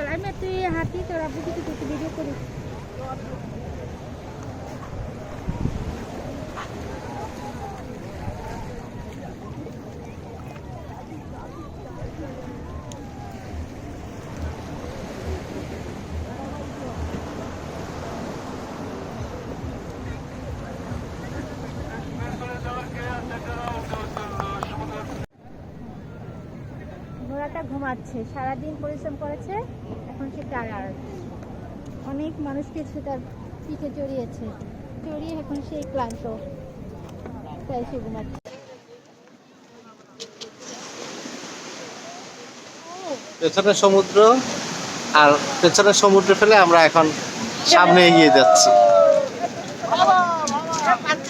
চল আমি তুই হাঁটি তোর আব্বু কিছু ভিডিও করি। ঘোড়াটা ঘুমাচ্ছে সারাদিন পরিশ্রম করেছে এখন সে টায়ার্ড অনেক মানুষকে সে তার পিঠে চড়িয়েছে। চড়িয়ে এখন সে ক্লান্ত। তাই সে ঘুমাচ্ছে। পেছনে সমুদ্র আর পেছনে সমুদ্র ফেলে আমরা এখন সামনে এগিয়ে যাচ্ছি।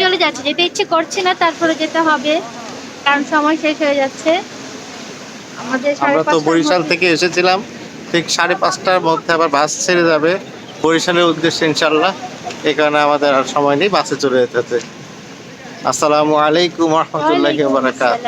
চলে যাচ্ছে যেতে ইচ্ছে করছে না তারপরে যেতে হবে। কারণ সময় শেষ হয়ে যাচ্ছে। আমরা তো বরিশাল থেকে এসেছিলাম। ঠিক সাড়ে পাঁচটার মধ্যে আবার বাস ছেড়ে যাবে। বরিশালের উদ্দেশ্যে ইনশাল্লাহ এই কারণে আমাদের আর সময় নেই বাসে চলে যেতে আসসালামু আলাইকুম রহমতুল্লাহ বারাকাত।